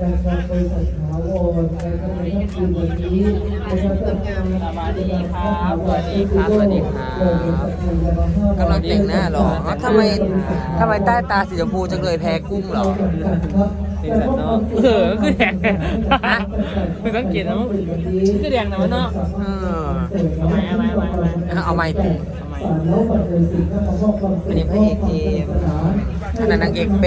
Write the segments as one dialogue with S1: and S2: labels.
S1: การบริษัทถาวรนะครับในค่ำคืนวันนี้นะครับ
S2: สวัสดีครับสวัสดีครับสวัสดีครับกำลังแต่งหน้าเหรออ๋อทำไมทำไมใต้ตาสีชมพูจังเลยแพ้กุ้งเหรอ
S3: สีสันเนาะเออคือแดงคือสังเกตนะว่าคือแดงนะวะเนาะ
S2: เออ
S3: เอาไหมเอาไหมเอาไหมเอาไหม
S2: เอาไม่ติ
S3: ทำไม
S2: อันนี้พระเอกเอมอันนั้นนางเอกแบ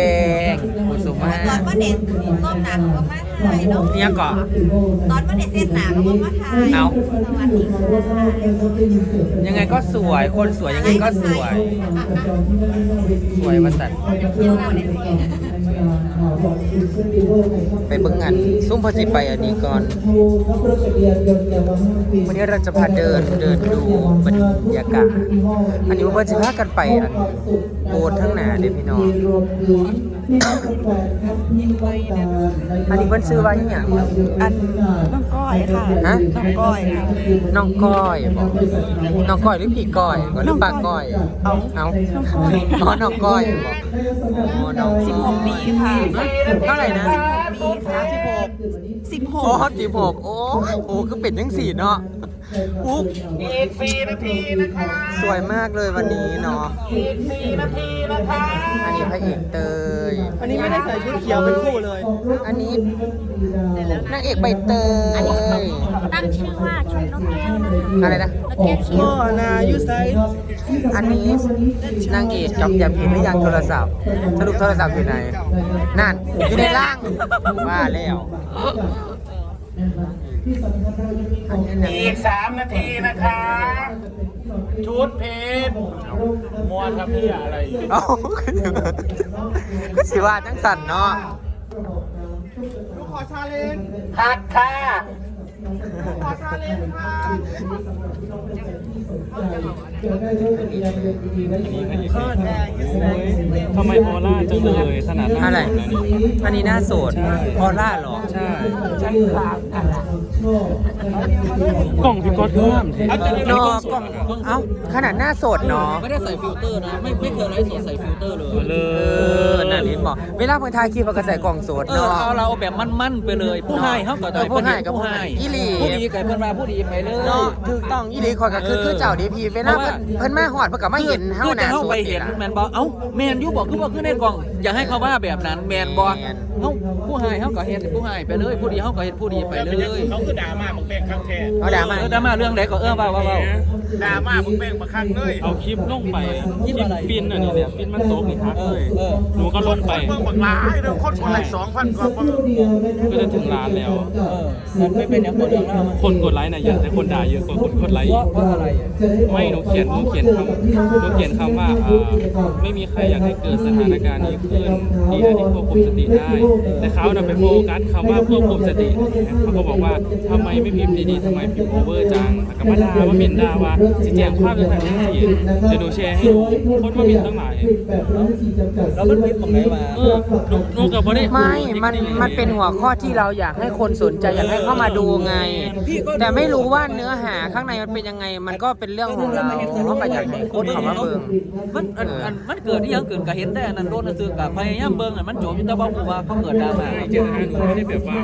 S2: งกุสุมา
S4: ตอนว่าเด็กก้มหนักก็มาถ่ายเนาะ
S2: เนี่ยก่อน
S4: ตอนว่าเด็กเส้นหนาก็มาถ่าย
S2: เอา
S4: สวัสดีค่ะ
S2: ยังไงก็สวย คนสวยยังไงก็สวย สวยมาสัน ไปเบิ่งงานซุ้มพอจิไปอันนี้ก่อน วันนี้เราจะพาเดินเดินดูบรรยากาศ อันนี้ว่าจะพากันไปอันโบสถ์ทั้งหนาเด้พี่น้อง อันนี้เพิ่นซื้อไว้อหย่าง
S4: อันน้องก้อยค่ะ
S2: ฮะ
S4: น้องก้อยค่ะ
S2: น้องก้อยบอกน้องก้อยหรือพี่ก้อยบอกหรือปลาก้อย
S4: เอา
S2: เอา
S4: น้องก้อย
S2: อ๋อน้องก้อยบอกอ๋อน้อง
S4: สิบหกปีค่ะ
S2: เท่าไหร่นะ
S4: ปีค่ะสิบหกสิบห
S2: โอ้
S4: ก
S2: สิบหกโอ้โหคือเป็ดยังสี่เนาะ อุ๊ก
S3: อีกสี่นาทีนะคะ
S2: สวยมากเลยวันนี้เนาะ
S3: อีกสี่นาทีนะคะ
S2: อันนี้พระเอกเตย
S3: อันนี้ไม่ได้ใส่ชุดเขียวเป็นคู่เลย
S2: อันนี้นางเอกใบเตย
S4: ตั้งชื่อว่าชุดนกแก้วนะคะ
S2: อะไรนะ
S4: นกแก้วเขียว
S3: ก็นายูไซ
S2: อันนี้นางเอกจำจำเห็นหรือยังโทรศัพท์ สรุปโทรศัพท์อยู่ไหน นั่น อยู่ในล่างว่าแล้ว อันนี้นาง
S3: อีกสามนาทีนะคะ ชุดเพชรมวนครับพี่อะไร
S2: เอ้าก็สิว่าจังสันเนาะ
S3: หักค่ะ
S5: ทำไมโอล่าจังเลยขนาดนั้น
S2: อะไรอันนี้หน้าโสดออร่าเหรอ
S5: ใช่กล่องพี่ก๊อตเพิ่มเถ
S2: เน
S5: อะ
S2: อะกล้องเอ้าขนาดหน้าโสดเนาะ
S3: ไม่ได้ใส่ฟิลเตอร์นะ ไม่ไม่เคยไลฟ์สดใส่ฟิลเตอร์เลย
S5: เล
S2: เออนั่นเห็นบอกเวลาเพิ่นถ่ายคลิปมันก็ใส่กล่องโสด
S3: เออ
S2: เนาะ
S3: เอาเราแบบมั่นๆไปเลย ผู้ให้เขาก็
S2: เออผู้ให้กับผู้ให้อีหลี
S3: ผู้ดีกับเพื่อนมาผู้ดีไปเลย
S2: เนาะถูกต้องอีหลีคอยก็คือคือเจ้าดีพีเวลาเพิ่นเพิ่นมาฮอดเพิ่นก็มาเห็นเฮา
S3: คือ
S2: หน้า
S3: จะเข้า
S2: โสด
S3: ไป
S2: นี่
S3: เห็น
S2: ล่ะ
S3: แมนบอกเอ้าแมนยูบอกคือบอกคือในกล่อง อย่าให้เขาว่าแบบนั้นแมนบอก
S2: แม่น
S3: เอ้า ผู้ให้เขาก็เห็นผู้ให้ไปเลย ผู้ดีเขาก็เห็นผู้ดีไปเลย
S6: เขาคือด่ามามึงเป้งครั้งแท้
S2: เอาด่ามา
S3: เออดราม่าเรื่องไหนก็เออเบาเบาเบา
S6: ด่ามามึงเป้งมาครั้งเลย
S5: เอาคลิปลงไปคลิปปินอันนี้เนี่ยปินมันโต๊ะนี่ฮักเลย
S3: เออ
S5: หนูก็ลงไป
S6: เมืองบักหลายเดี๋ยวคนคนละสองพันกว่าคน
S5: ก็จะถึงล้านแล้ว
S3: เออมันไม่เป็นอย่างคนเรื่องเล่า
S5: คนกดไลค์น่ะเยอะแต่คนด่าเยอะกว่าคนกดไลค์
S3: เพ
S5: อี
S3: ราะ
S5: ก
S3: เพราะอะไรอะ
S5: ไม่หนูเขียนหนูเขียนคำหนูเขียนคำว่าอ่าไม่มีใครอยากให้เกิดสถานการณ์นี้ขึ้นดีนะที่ควบคุมสติได้ แต่เขาน่ะไปโฟกัสคำว่าควบคุมสติเขาก็บอกว่าทำไมไม่พิมพ์ดีๆทำไมพิมพ์โอเวอร์จังแล้วก็มาด่าว่ามินด่าว่าสิแจงภาพยังไงทั้งสี่เดี๋ยวหนูแชร์ให้ดูคนว่ามินตั้งหลาย
S3: แล้วมันพิมพ์บอกไหนมา
S5: เออหนูหนูกับบ่ได้
S2: ไม่มันมันเป็นหัวข้อที่เราอยากให้คนสนใจอยากให้เข้ามาดูไง แต่ไม่รู้ว่าเนื้อหาข้างในมันเป็นยังไง มันก็เป็นเรื่องของเราเพราะก็อยากให้คนเข้ามาเบิ่ง
S3: มันอันอันมันเกิดที่ยังเกิดก็เห็นแต่อันนั้นโดนซื้อกับพยายามเบิ่งอะมันโจมอยู่แต่ว่าผู้ว่าเขาเกิดดราม่า
S5: เจตนาหนูไม่ได้แบบว่า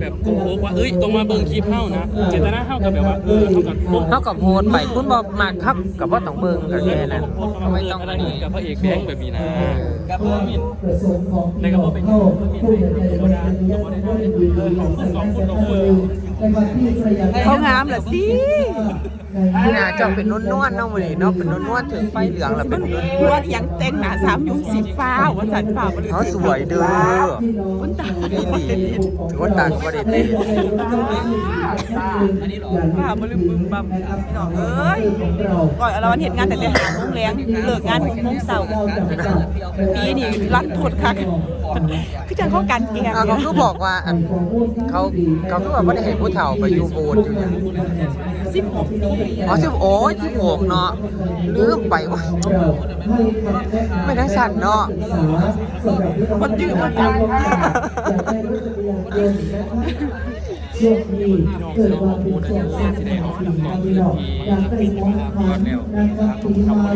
S5: แบบโกหกว่าเอ้ยตรงมาเบิ่งคลิปเฮานะเจตนาเฮากับแบบว่าเออเฮากับลง
S2: เท่ากับโพสต์ไปคุณบอกมากครับกับว่าต้องเบิ่งกันแค่นั้น
S5: โพสต์เข้ามา
S2: ไม่
S5: เบิ่ง
S2: ต้อง
S5: อะไร
S2: อัน
S5: เหมื
S2: นี้
S5: อนกับพระเอกแบงค์แบบนี้นะ
S3: กับเบิ่งมิน
S5: ในกระเพาะเป็นอย่างนี้เป็นธรรมดาธรรมดาเออของคุณของคุณของคุณ
S4: เขางามเหรอสิ
S2: หน้าจอเป็นนวลๆเนาะมื้อนี้เนาะเป็นนวลๆถึงไฟเหลืองแล้วเป็นนวล
S4: รวดยังเต็งหนาสามยุงสีฟ้าวันสันฟ้าบริ
S2: เขาสวยเด้อ
S4: คุณตา
S2: ดีดีถือว่าต่างประเด็นดี
S4: ฟ้าบริบึมบัมพี่น้องเอ้ยก่อนเราวันเหตุงานแต่แต่หาโมงแรงเลิกงานหกโมงเช้าปีนี้รันโทษคักคือจังเขากันแกง
S2: อะเขาคือบอกว่าอันเขาเขาคือว่าบ่ได้เห็นผู้เฒ่าไปอยู่โบสถ์อยู่อย่าง
S4: สิบหกปี
S2: อ๋อสิบโอ้ยที่หกเนาะลืมไปโอ้ยไม่ทั้งสั่นเนาะ
S4: คนยืมมาจัง
S3: ช่วงนี้เกิดมาเป็นช่วงสั้นของปีนะพี่น้องอยากได้ของทานนะครับปีใหม่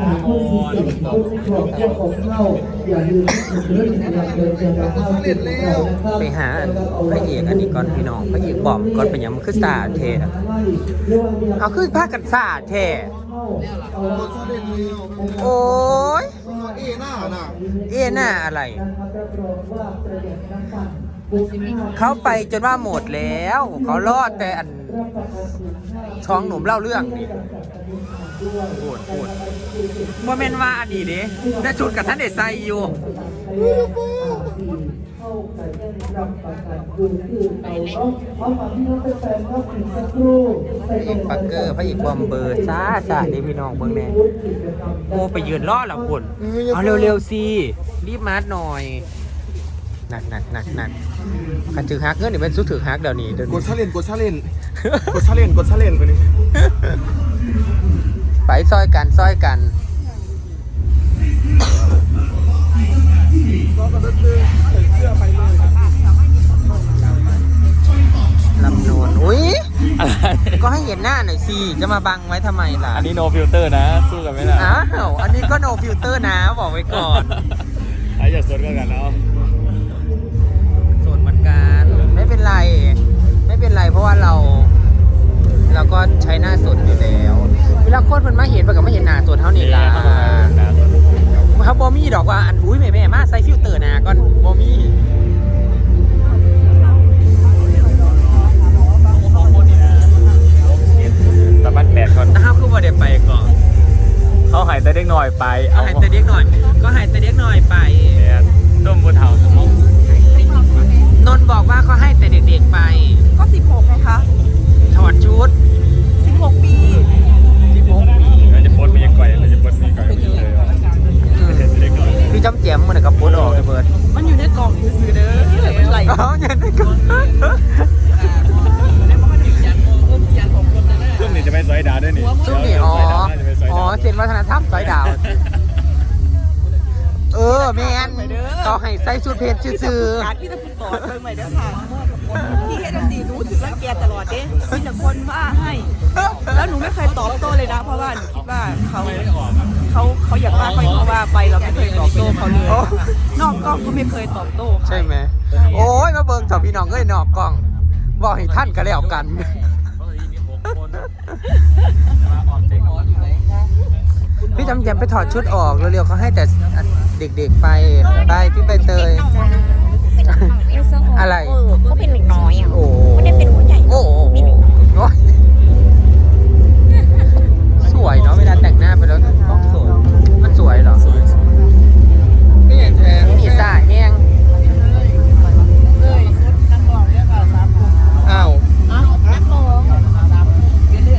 S3: หาคนพิเศษคนครอบครัวของเราอย่าลืมเรื่องอยากเดินเจอกับข้าวติดของเรานะครับ
S2: ไปหาพระเอกอันนี้ก่อนพี่น้องพระเอกบอมก่อนเป็นหยังมันคือสาเทอะเอาคือพากันสาเทโอ้ยเอหน้าอะไร เขาไปจนว่าหมดแล้ว เขารอดแต่อันช่องหนุ่มเล่าเรื่องนี่พูดพูดโมเมนว่าอันนี้เด้แต่ชุดกับท่านเดใส่อยู่พระเอกปักเกอร์พระเอกบอมเบอร์ซ่าซ่าเดพี่น้องเบิ่งแน่โอ้ไปยืนรอแล้วคุณเอาเร็วๆสิรีบมาหน่อย หนักหนักหนักหนักกันถือฮักเงินนี่เป็นสุดถือฮักเดี๋ยวนี้เดี๋ยว
S7: ก
S2: นี้
S7: ดชาเลนกดชาเลนกดชาเลนกดชาเลนไปนี่
S2: ไปซอยกันซอยกันลำนูนอุ้ย
S5: อะไร
S2: ก็ให้เห็นหน้าหน่อยสิ จะมาบังไว้ทำไมล่ะ
S5: อันนี้ no filter นะ สู้กันไม่ได้
S2: อ้าว อันนี้ก็ no filter นะ บอกไว้ก่อน
S5: ไอ้อย่าสนกันกันแล้ว
S2: โไม่เป็นไร ไม่เป็นไรเพราะว่าเราเราก็ใช้หน้าสดอยู่แล้ว เวลาคนมันมาเห็นมันก็ไม่เห็นหน้าสดเท่านี้ล่ะเขาบอมี่ดอกว่าอันอุ้ยแม่แม่มาใส่ฟิลเตอร์หนาก่อนบอมี่
S5: ตะบันแปดคน
S2: น้าคือว่าเดี๋ยวไปก่อน
S5: เขาหายแต่เด็กหน่อยไป
S2: ก็หายแต่เด็กหน่อย ก็หายแต่เด็กหน่อยไป
S5: เนี่ยต้มบนเถาสมอง
S2: นนท์บอกว่าเขาให้แต่เด็กๆไป
S8: ก็ 16ไงคะ
S2: ถอดชุด
S8: 16 ปี
S2: 16ปี
S5: เราจะโพสต์มียังก่อยเราจะโพสต์มีก่อยเด็กหน่อย
S2: คือจำเจียมมันกับปุดออกเลยเบิร์ด
S8: มันอยู่ในกล่องซื้อๆเด้อมันไหล
S2: อ๋ออย่างนั้นก็
S5: ช่วงนี้จะไปซอยดาวด้วยนี่
S2: ช่วงนี้อ๋อ
S5: จะไปซอย
S2: อ๋อ
S5: ดาว
S2: เจนวัฒนธรรมสอยดาวเออแมนเขาให้ใส่ชุดเพชรซื่อ
S8: การที่จะพูดต่อเบิ่งใหม่เด้อค่ะพี่เฮ็ดจังซี่หนูถึงรังแกตลอดเด้มีแต่คนว่าให้ แล้วหนูไม่เคยตอบโต้เลยนะ เพราะว่าหนูคิดว่าเขาเขาเขาอยากว่าเขาเขาว่าไปเราไม่เคยตอบโต้เขาเลยนอกกล้องก็ไม่เคยตอบโต้
S2: ๆใช่ไหมโอ้ยมาเบิ่งสอบพี่น้องเอ้ยนอกกล้อง บอกให้ท่านก็แล้วกันพี่จำแจมไปถอดชุดออกเร็วๆเขาให้แต่เด็กๆไปไปพี่ใบเตย อะไร
S9: เออก็เป็นเด็กน้อยอะ
S2: โอ้
S9: ไม่ได้เป็นผู้ใหญ่
S2: โอ้โหโอ้ยสวยเนาะเวลาแต่งหน้าไปแล้วต้องสวย มันสวยเหรอ
S7: นี่แทง
S2: นี่ซ่าแห้ง
S7: อ้าว
S9: นักร้อง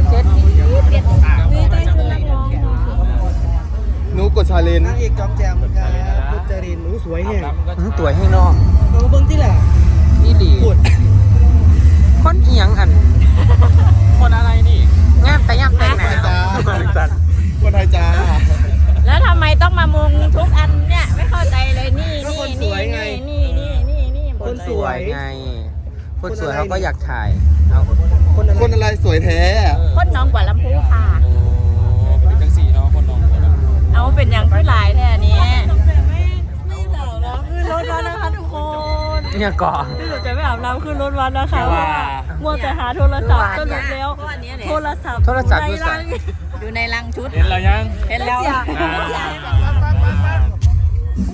S2: เช็ด
S9: เปลี่ยนนี่ได้คือนักร้อง
S7: หนูกดชาเลนนางเอกจอมแจมครับกดจารินหนูสวยแห้ง
S2: อื้อสวยให้น คนสวยเขาก็อยากถ่ายเอา
S7: คนอะไรสวยแท้
S9: คนน้องกว่าลำพูค่ะ
S5: โอ้เป็นจังสี่เนาะคนน้องคนน้อง
S9: เอาเป็นอย่างที่หลายแท่นี้
S8: ขึ้นรถแล้วนะคะทุกคน
S2: เนี่ยก่อน
S8: พี่หนูจะไม่อาบน้ำขึ้นรถวันนะคะเพราะว่า มัวแต่หาโทรศัพท์สรุปแล้ว โทรศัพท์
S2: โทรศัพท์อยู่ใส่
S9: อยู่ในรังชุด
S5: เห็นเรายัง
S9: เห็นแล้ว
S5: อ่า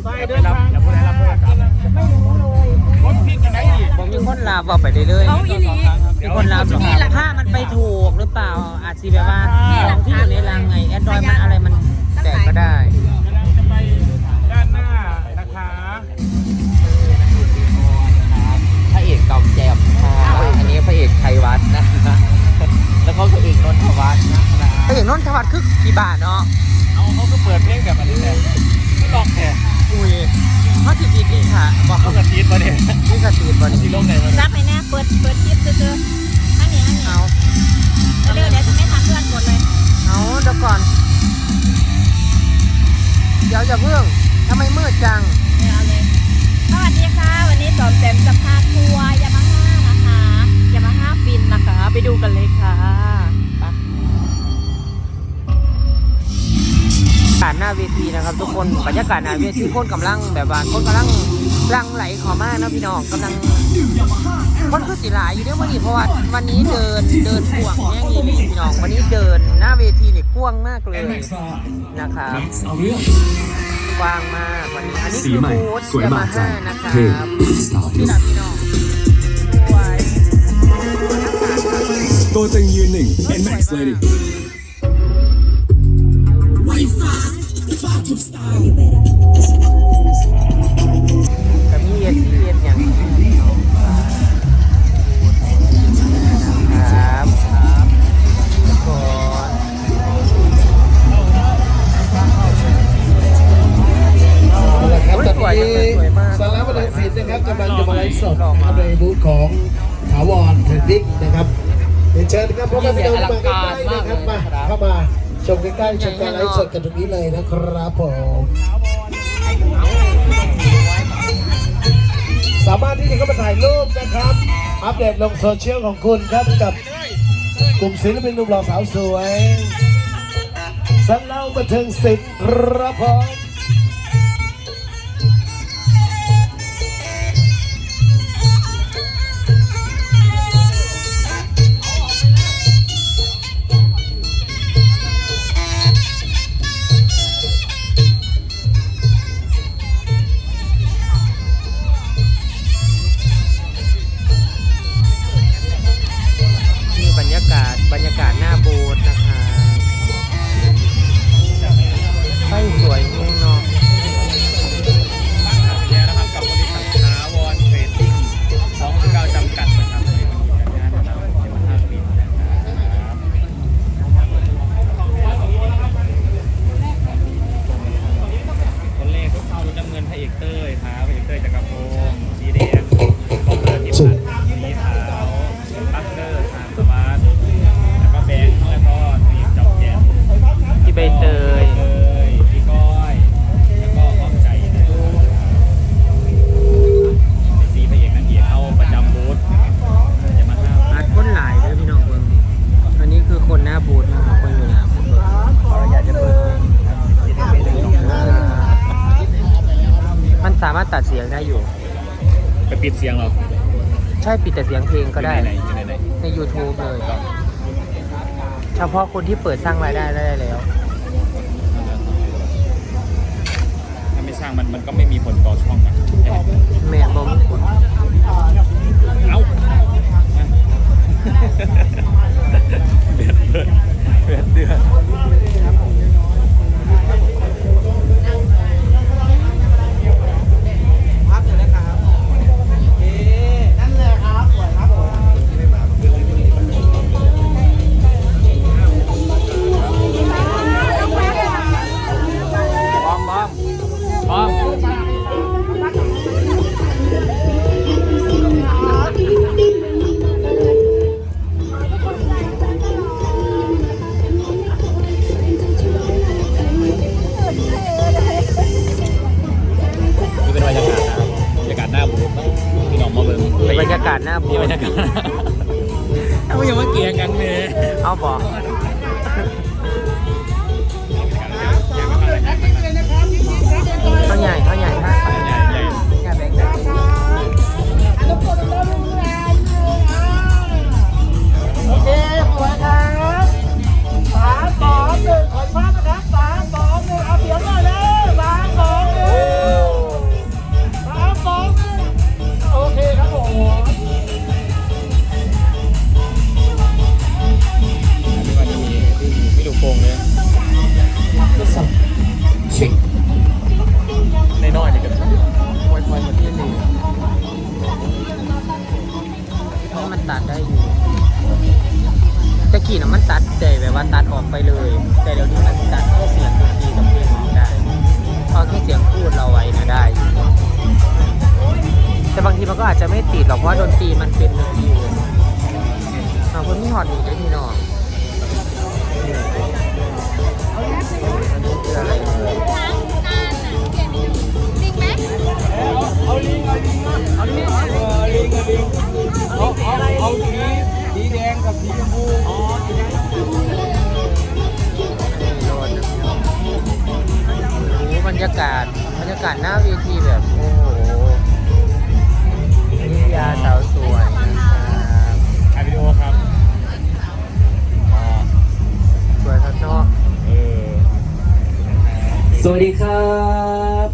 S5: ไปรับอย่าพูดให้รั บโทรศัพท์
S2: ผมมีคนลาบบอกไปได้เลย
S8: เอาอีหลี
S2: มีคนลาบหรอผ้ามันไปถูกหรือเปล่า อาจจะแบบว่าของที่อยู่ในรังไงแอนดรอยมันอะไรมันแตกก็ได้
S5: กำลังจะไปด้านหน้านะคะ
S2: พระเอกกอมแจมอันนี้พระเอกชัยวัฒน์นะ แล้วก็พระเอกนนทวัฒน์นะพระเอกนนทวัฒน์คือกี่บาทเนาะ
S5: เอาเขาก็เปิดเพลงแบบอันนี้แหละไม่ลอกแค่
S2: อุ้ย เขาสิกินนี่ค่ะบอก
S5: เขา
S2: เก
S5: ระตีดมาเนี่ย
S2: นี่กระตีนบ่นี่
S5: ที่โลกไหนมาเนี่ย
S9: รับไปแน่เปิดเปิดคลิปเจอๆข้างนี้ข้างนี้
S2: เอา
S9: เร็วๆเดี๋ยจะไม่ทันเพื่อนกดเลย
S2: เอาเดี๋ยวก่อน เดี๋ยวอย่าเพิ่งทำไมมืดจัง
S9: เออยสวัสดีค่ะ วันนี้ต๋อมแจมจะพาทัวยามาฮ่านะคะยามาฮ่าฟินนะคะ ไปดูกัน
S2: เลยค่ะ วทีนะครับ ทุกคนบรรยากาศหน้าเวทีคนกำลังแบบว่าคนกำลังรังไหลเขอมากนะพี่น้องกำลังคนคือสิหลายอยู่เด้อวันนี้เพราะว่าวันนี้เดินเดินกว้างแย่งอีหลีพี่น้องวันนี้เดินหน้าเวทีนี่กว้างมากเลยนะครับกว้างมากวันนี้อันนี้
S10: สี
S2: คือ
S10: ใหม่
S2: บูธ
S10: สวยบาดใจ
S2: ยามาฮ่านะครับ
S10: เท่สไตล์
S2: พี่ดับพี่น้องสวย
S10: ตัวเต็งยืนหนึ่ง N-Max เกั
S2: บมีเอสเอสอย่างครับก่อน
S1: นะครับตอนนี้
S2: สวยมาก
S1: สารวัตรศิลป์นะครับกำลังจะมาไลฟ์สดนะครับในบูธของถาวรเทรดดิ้งนะครับเรียนเชิญครับพ่อแม่พี่น้องมาใกล้ๆนะครับมาเข้ามาชมใกล้ๆชมการไลฟ์สดกันตรงนี้เลย นะครับผมสามารถที่จะเข้ามาถ่ายรูปนะครับ อัปเดตลงโซเชียลของคุณครับกับกลุ่มศิลปินหนุ่มหล่อสาวสวยสันเล่าบันเทิงศิลป์ครับผม
S2: ยง
S5: ได้อ
S2: ยู่ ไป
S5: ปิดเสียงเหรอ
S2: ใช่ปิดแต่เสียงเพลงก็ได้
S5: ไหนไหนไหน
S2: ใน YouTube เลย เฉพาะคนที่เปิดสร้างรายได้ได้แล้ว
S5: ถ้าไม่สร้างมันมันก็ไม่มีผลต่อช่องนะใช่ไหม
S2: แม่บอม
S5: เอ้าเดือดเดือดเดือดเดือด กี้นะมั
S2: นตัดแต่แบบว่าตัดออกไปเลย แต่เดี๋ยวนี้มันตัดแค่เสียงดนตรีกับเพลงออกได้พอแค่เสียงพูดเราไว้นะได้ แต่บางทีมันก็อาจจะไม่ติดหรอกเพราะว่าดนตรีมันเป็นดนตรีเลยเอาคนที่หอดหนีได้พี่น้องคืออ สีแดง
S11: กับสีชมพูอ๋อสีแด
S2: ง
S11: บสีชมพู
S2: โอ้บรรยากาศ บรรยากาศหน้าเวทีแบบ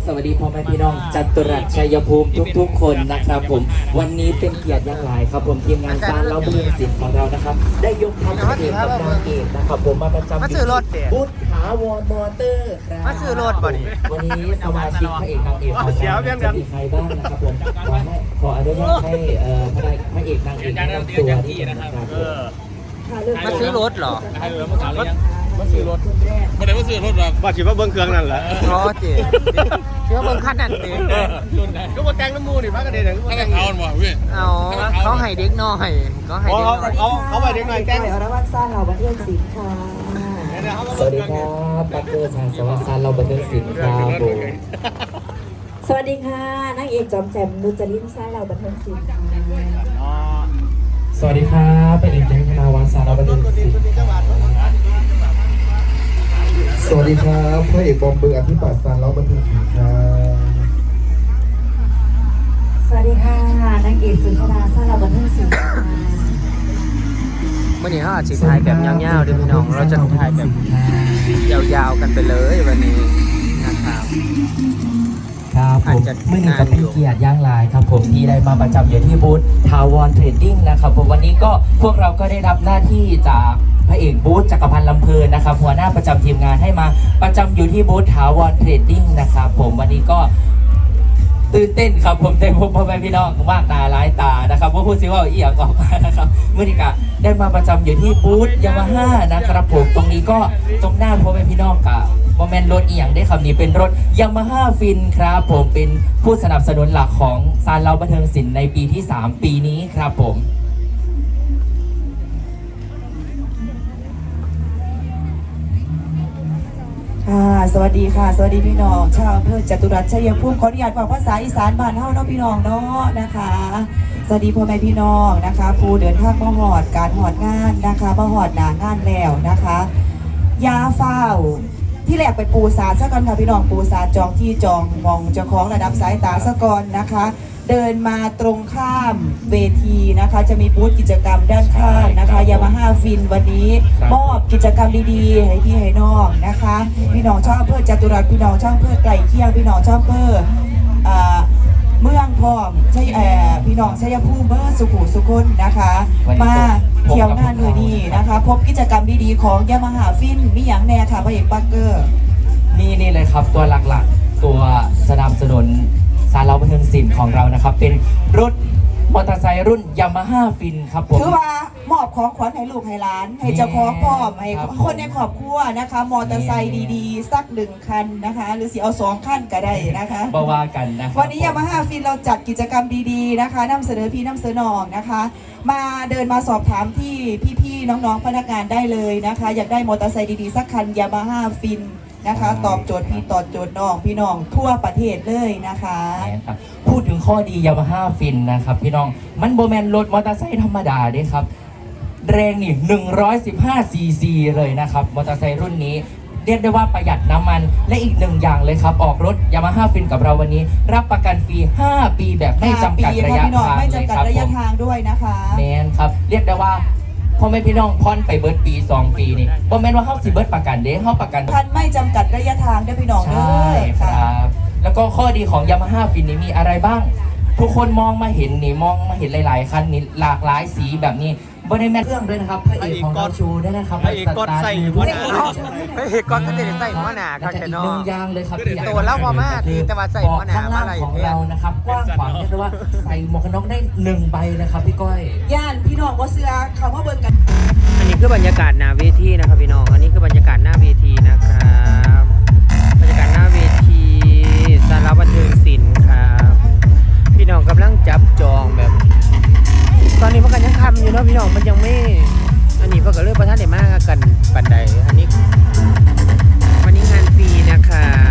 S12: สวัสดีพ่อแม่พี่น้องจัตุรัสชัยภูมิทุก ๆ คนนะครับผม วันนี้เป็นเกียรติอย่างหลายครับผมทีมงานสร้างเราเบืองศิลป์ของเรานะครับ ได้ยกทัพพระเอกกับนางเอกนะครับผมมาประจำ
S2: มาซื้อรถเดี๋ยว
S12: บุตรถาวรมอเตอร์ครับ
S2: มาซื้อรถบ่นี่
S12: วันนี้สมาชิกพระเอกนางเอกของเราจะมีใครบ้างนะครับผมขอให้ขออนุญาตให้เอ่อพระพระเอกนางเอกแนะนำตัวที่นะครับ
S2: มาซื้อรถเหรอ
S5: มาซื้อรถไม่ได้มาซื้อรถหรอก
S6: ว่าคิดว่าเบิ้งเครื่องนั่นแหละ
S2: รถจิเชื่ อเบิ่งคันนั่นดิ
S5: รุ่นไหน
S6: ก็มาแต่งน้ำมูนี่พักกันเด่น
S5: ถ้าจะเขาบ่พี่
S2: เอาเขาให้เด็กน้อยเขาให้เด็กน้อย
S6: เขาเขาไปเด็กน่อยแกล้ง
S4: อรวัตซ่าเราบันเทิงศิลป์ค่ะ
S12: สวัสดีครับปัตเตอร์ชาสวัสดิ์ซานเราบันเทิงศิลป์ครับผม
S9: สวัสดีค่ะนางเอกจอมแจมนุจรินซ่าเราบันเทิงศิลป์ค่ะ
S12: สวัสดีครับเป็นเอกยังธนาวัฒน์สารบันเทิงศิลป์
S7: สวัสดีครับพระเอกบอมเบอร์อภิปัสสารล้อบันเทิงศิลป์ครับ
S9: กสุนทราซ่าเราบันเทิงศิลป์ค่ะ
S2: เมื่อนี้เขาอาจจะถ่ายแบบยาวๆเด้วยพี่น้อง เราจะถ่ายแบบยาวๆกันไปเลยวันนี้นะครับ
S12: ครับผ
S2: อาจ
S12: ม
S2: จะ
S12: เมื่อนี้
S2: นา
S12: ก็
S2: น
S12: เป็น
S2: อยู่
S12: เกียรติย่างลายครับผมที่ได้มาประจำอยู่ที่บูธทาวอนเทรดดิ้งนะครับผมวันนี้ก็พวกเราก็ได้รับหน้าที่จากพระเอกบูธจักรพันธ์ลำเพลินนะครับหัวหน้าประจำทีมงานให้มาประจำอยู่ที่บูธทาวอนเทรดดิ้งนะครับผมวันนี้ก็ ตื่นเต้นครับผมได้พบพ่อแม่พี่น้องมากตาหลายตานะครับว่าพูดซิว่าเอียงออกมานะครับเมื่อนี้ก็ได้มาประจำอยู่ที่บูธยามาฮ่านะครับผมตรงนี้ก็ตรงหน้าพ่อแม่พี่น้องกับโมเมนรถเอียงได้คำนี้เป็นรถยามาฮ่าฟินครับผมเป็นผู้สนับสนุนหลักของซานเราบันเทิงศิลป์ในปีที่ 3 ปีนี้ครับผม
S4: ค่ะ สวัสดีค่ะ สวัสดีพี่น้องชาวอำเภอจตุรัสชัยภูมิขออนุญาตบอกภาษาอีสานบ้านเฮาเนาะพี่น้องเนาะนะคะ สวัสดีพ่อแม่พี่น้องนะคะผู้เดินทางมาหอดการหอดงานนะคะมาหอดหนางานแล้วนะคะยาเฝ้าที่แรกไปปูสาซะก่อนค่ะพี่น้องปูสาจองที่จองมองเจ้าของระดับสายตาซะก่อนนะคะ เดินมาตรงข้ามเวทีนะคะ จะมีบูธกิจกรรมด้านข้างนะคะยามาฮ่าฟินวันนี้มอบกิจกรรมดีๆ ให้พี่ให้น้องนะคะ พี่น้องชอบอำเพื่อจตุรัสพี่น้องชอบอำเพื่อไก่เคียงพี่น้องชอบอำเพื่ออ่าเมืองพร้อมใช่แออพี่น้องชัยภูมิเบอร์สุขุสุคนนะคะ มาเที่ยวงานมือนี้นะคะ พบกิจกรรมดีๆของยามาฮ่าฟินมีอย่างแน่ค่ะพระเอกปักเกอร์
S12: นี่นี่เลยครับตัวหลักๆตัวสนับสนุน สารเราบันเทิงศิลป์ของเรานะครับ เป็นรถมอเตอร์ไซค์รุ่นยามาฮ่าฟินครับผม
S4: ถือว่ามอบของขวัญให้ลูกให้หลาน ให้เจ้าของพร้อมให้
S12: ครับ
S4: คนในครอบครัวนะคะ มอเตอร์ไซค์ดีๆ สักหนึ่งคันนะคะ หรือสิเอาสองคันก็ได้นะคะ
S12: บาว่ากันนะครับ
S4: วันนี้ยามาฮ่าฟินเราจัดกิจกรรมดีๆนะคะนำเสนอพี่นำเสนอน้องนะคะ มาเดินมาสอบถามที่พี่ๆน้องๆพนักงานได้เลยนะคะ อยากได้มอเตอร์ไซค์ดีๆสักคันยามาฮ่าฟิน นะคะ ตอบโจทย์พี่ตอบโจทย์น้องพี่น้องทั่วประเทศเลยนะคะ
S12: แม่นครับพูดถึงข้อดียามาฮ่าฟินนะครับ พี่น้องมันโบแมนรถมอเตอร์ไซค์ธรรมดาเด้ครับ แรงนี่115ซีซีเลยนะครับมอเตอร์ไซค์รุ่นนี้ เรียกได้ว่าประหยัดน้ำมันและอีกหนึ่งอย่างเลยครับ ออกรถยามาฮ่าฟินกับเราวันนี้ รับประกันฟรี 5 ปีแบบไม่จำกัดระยะ
S4: ปีนคพี่น้อง
S12: ทาง
S4: ไม่
S12: เลย
S4: จำกัด
S12: ครับ
S4: ระ
S12: ผ
S4: ยะ
S12: ม
S4: ทางด้วยนะคะ
S12: แมนครับ เรียกได้ว่า พ่อแม่พี่น้องพ่อนไปเบิร์ดปี 2 ปีนี่บ่แม่นว่าเฮาสิเบิร์ดประกันเด้เฮาประกัน
S4: ท่านไม่จำกัดระยะทางด้วยพี่น้อง
S12: ใช
S4: เด้่อ
S12: ค
S4: ค่ะ
S12: รับ แล้วก็ข้อดีของ Yamaha ฟินนี้มีอะไรบ้าง ทุกคนมองมาเห็นนี่มองมาเห็นหลาย ๆ คันนี่หลากหลายสีแบบนี้ บริแมนเครื่องด้วยนะครับพระเอกของเราชูด้วยนะครับ
S6: พระเอกกดใส่หัวหน้า
S2: เฮ้ยก่อนก็จะได้ใส่หัวหน้า
S12: แล้
S2: เขา
S12: วก็
S2: แค่
S12: อีก
S2: นอ
S12: หนึ่งอย่างเลยครับที่อยาก
S2: ตัวแล้วพอมากดีแต่ว่าใส่หัวหน้า
S12: เบะข้างล่าง
S2: มาอะไร
S12: ของเรานะครับกว้างขวางเรียกได้ว่าใส่หมวกกันน็อกได้หนึ่งใบนะครับพี่ก้อย
S4: ย่านพี่น้องว่าเสือเขาว่าเบิ่งกัน
S2: อันนี้คือบรรยากาศหน้าเวทีนะครับพี่น้องอันนี้คือบรรยากาศหน้าเวทีนะครับบรรยากาศหน้าเวทีสารบันเทิงศิลป์ครับพี่น้องกำลังจับจองแบบ ตอนนี้มันก็ยังคำอยู่เนาะพี่น้องมันยังไม่ อันนี้พิ่นก็เลิกประธานได้มากกันปันใดอันนี้ วันนี้งานฟรีนะคะ